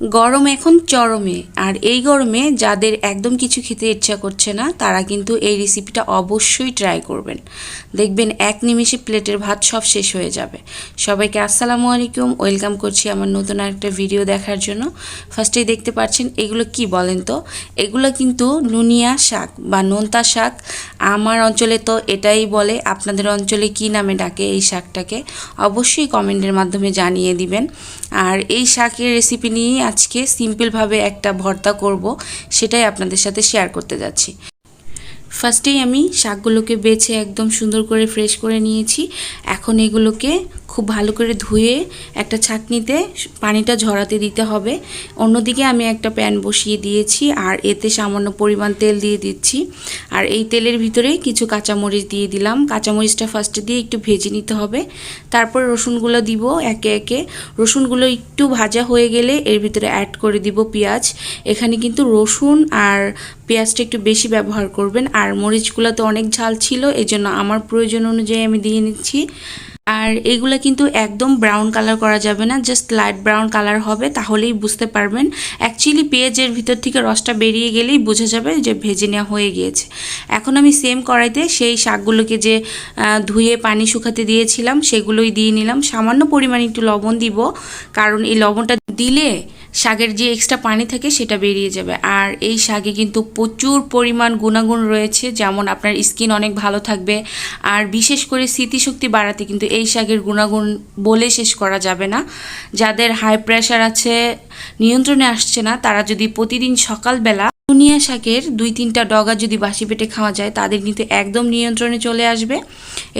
গরম এখন চরমে। আর এই গরমে যাদের একদম কিছু খেতে ইচ্ছা করছে না, তারা কিন্তু এই রেসিপিটা অবশ্যই ট্রাই করবেন। দেখবেন এক নিমিষে প্লেটের ভাত সব শেষ হয়ে যাবে। সবাইকে আসসালামু আলাইকুম। ওয়েলকাম করছি আমার নতুন একটা ভিডিও দেখার জন্য। ফার্স্টেই দেখতে পাচ্ছেন, এগুলো কি বলেন তো? এগুলো কিন্তু নুনিয়া শাক বা নোনতা শাক। আমার অঞ্চলে তো এটাই বলে, আপনাদের অঞ্চলে কি নামে ডাকে এই শাকটাকে, অবশ্যই কমেন্টের মাধ্যমে জানিয়ে দিবেন। আর এই শাকের রেসিপি নিয়ে আজকে সিম্পলভাবে একটা ভর্তা করব, সেটাই আপনাদের সাথে শেয়ার করতে যাচ্ছি। ফার্স্টেই আমি শাকগুলোকে বেছে একদম সুন্দর করে ফ্রেশ করে নিয়েছি। এখন এগুলোকে খুব ভালো করে ধুয়ে একটা ছাঁকনিতে পানিটা ঝরাতে দিতে হবে। অন্যদিকে আমি একটা প্যান বসিয়ে দিয়েছি আর এতে সামান্য পরিমাণ তেল দিয়ে দিচ্ছি। আর এই তেলের ভিতরে কিছু কাঁচামরিচ দিয়ে দিলাম। কাঁচামরিচটা ফার্স্টে দিয়ে একটু ভেজে নিতে হবে। তারপর রসুনগুলো দিব একে একে। রসুনগুলো একটু ভাজা হয়ে গেলে এর ভিতরে অ্যাড করে দিব পেঁয়াজ। এখানে কিন্তু রসুন আর পেঁয়াজটা একটু বেশি ব্যবহার করবেন। আর মরিচগুলো তো অনেক ঝাল ছিল এই জন্য আমার প্রয়োজন অনুযায়ী আমি দিয়ে নিচ্ছি। আর এগুলো কিন্তু একদম ব্রাউন কালার করা যাবে না জাস্ট লাইট ব্রাউন কালার হবে, তাহলেই বুঝতে পারবেন। অ্যাকচুয়ালি পেঁয়াজের ভিতর থেকে রসটা বেরিয়ে গেলেই বোঝা যাবে যে ভেজে নেওয়া হয়ে গিয়েছে। এখন আমি সেম কড়াইতে সেই শাকগুলোকে যে ধুয়ে পানি শুকাতে দিয়েছিলাম, সেগুলোই দিয়ে নিলাম। সামান্য পরিমাণে একটু লবণ দিব, কারণ এই লবণটা দিলে শাকের যে এক্সট্রা পানি থাকে সেটা বেরিয়ে যাবে। আর এই শাকে কিন্তু প্রচুর পরিমাণ গুণাগুণ রয়েছে, যেমন আপনার স্কিন অনেক ভালো থাকবে, আর বিশেষ করে স্মৃতিশক্তি বাড়াতে কিন্তু এই শাকের গুণাগুণ বলে শেষ করা যাবে না। যাদের হাই প্রেশার আছে, নিয়ন্ত্রণে আসছে না, তারা যদি প্রতিদিন সকালবেলা দুনিয়া শাকের দুই তিনটা ডগা যদি বাসি পেটে খাওয়া যায়, তাদের কিন্তু একদম নিয়ন্ত্রণে চলে আসবে।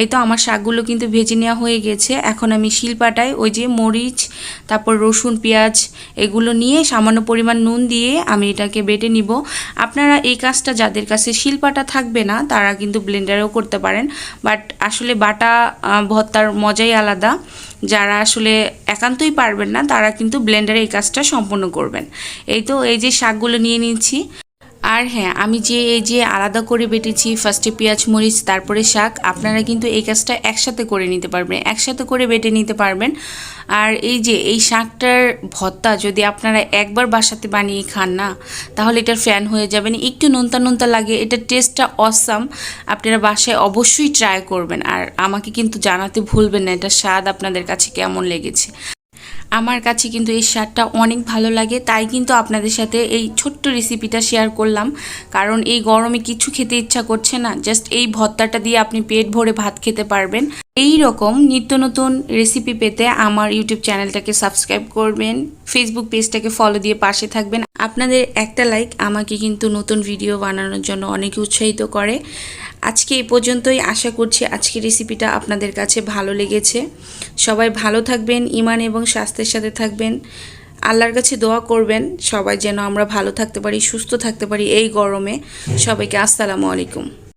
এই তো আমার শাকগুলো কিন্তু ভেজে নেওয়া হয়ে গেছে। এখন আমি শিলপাটায় ওই যে মরিচ, তারপর রসুন, পেঁয়াজ এগুলো নিয়ে সামান্য পরিমাণ নুন দিয়ে আমি এটাকে বেটে নিব। আপনারা এই কাজটা যাদের কাছে শিলপাটা থাকবে না, তারা কিন্তু ব্লেন্ডারেও করতে পারেন। বাট আসলে বাটা ভর্তার মজাই আলাদা। যারা আসলে একান্তই পারবেন না, তারা কিন্তু ব্লেন্ডারে এই কাজটা সম্পন্ন করবেন। এই তো এই যে শাকগুলো নিয়ে নিচ্ছি আর হ্যাঁ আমি যে এই যে আলাদা করে বেটেছি ফার্স্টে পেঁয়াজ, মরিচ, তারপরে শাক, আপনারা কিন্তু এই কাজটা একসাথে করে নিতে পারবেন, একসাথে করে বেটে নিতে পারবেন। আর এই যে এই শাকটার ভর্তা যদি আপনারা একবার বাসাতে বানিয়ে খান না, তাহলে এটার ফ্যান হয়ে যাবেন একটু নোনতা নোনতা লাগে এটার টেস্টটা অসাম আপনারা বাসায় অবশ্যই ট্রাই করবেন। আর আমাকে কিন্তু জানাতে ভুলবেন না এটা স্বাদ আপনাদের কাছে কেমন লেগেছে। আমার কাছে কিন্তু এই স্বাদটা অনেক ভালো লাগে, তাই কিন্তু আপনাদের সাথে এই ছোট্ট রেসিপিটা শেয়ার করলাম। কারণ এই গরমে কিছু খেতে ইচ্ছা করছে না জাস্ট এই ভর্তাটা দিয়ে আপনি পেট ভরে ভাত খেতে পারবেন। এই রকম নিত্য নতুন রেসিপি পেতে আমার ইউটিউব চ্যানেলটাকে সাবস্ক্রাইব করবেন ফেসবুক পেজটাকে ফলো দিয়ে পাশে থাকবেন। আপনাদের একটা লাইক আমাকে কিন্তু নতুন ভিডিও বানানোর জন্য অনেক উৎসাহিত করে। আজকে এই পর্যন্তই। আশা করছি আজকের রেসিপিটা আপনাদের কাছে ভালো লেগেছে। সবাই ভালো থাকবেন ইমান এবং স্বাস্থ্যের সাথে থাকবেন। আল্লাহর কাছে দোয়া করবেন, সবাই যেন আমরা ভালো থাকতে পারি, সুস্থ থাকতে পারি এই গরমে। সবাইকে আসসালামু আলাইকুম।